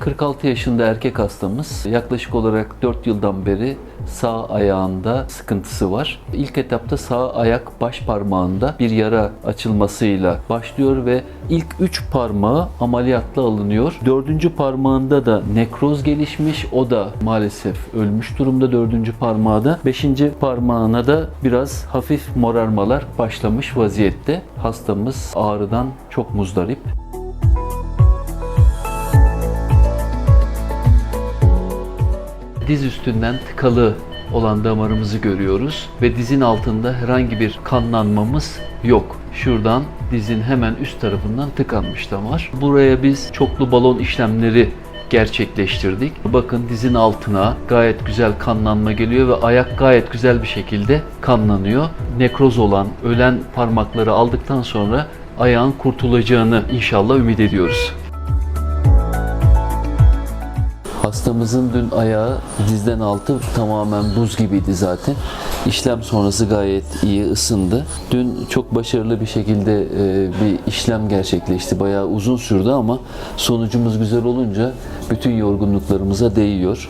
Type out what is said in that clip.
46 yaşında erkek hastamız. Yaklaşık olarak 4 yıldan beri sağ ayağında sıkıntısı var. İlk etapta sağ ayak baş parmağında bir yara açılmasıyla başlıyor ve ilk 3 parmağı ameliyatla alınıyor. Dördüncü parmağında da nekroz gelişmiş. O da maalesef ölmüş durumda dördüncü parmağı da. Beşinci parmağına da biraz hafif morarmalar başlamış vaziyette. Hastamız ağrıdan çok muzdarip. Diz üstünden tıkalı olan damarımızı görüyoruz ve dizin altında herhangi bir kanlanmamız yok. Şuradan dizin hemen üst tarafından tıkanmış damar. Buraya biz çoklu balon işlemleri gerçekleştirdik. Bakın dizin altına gayet güzel kanlanma geliyor ve ayak gayet güzel bir şekilde kanlanıyor. Nekroz olan, ölen parmakları aldıktan sonra ayağın kurtulacağını inşallah ümit ediyoruz. Hastamızın dün ayağı dizden altı tamamen buz gibiydi zaten. İşlem sonrası gayet iyi ısındı. Dün çok başarılı bir şekilde e, bir işlem gerçekleşti. Bayağı uzun sürdü ama sonucumuz güzel olunca bütün yorgunluklarımıza değiyor.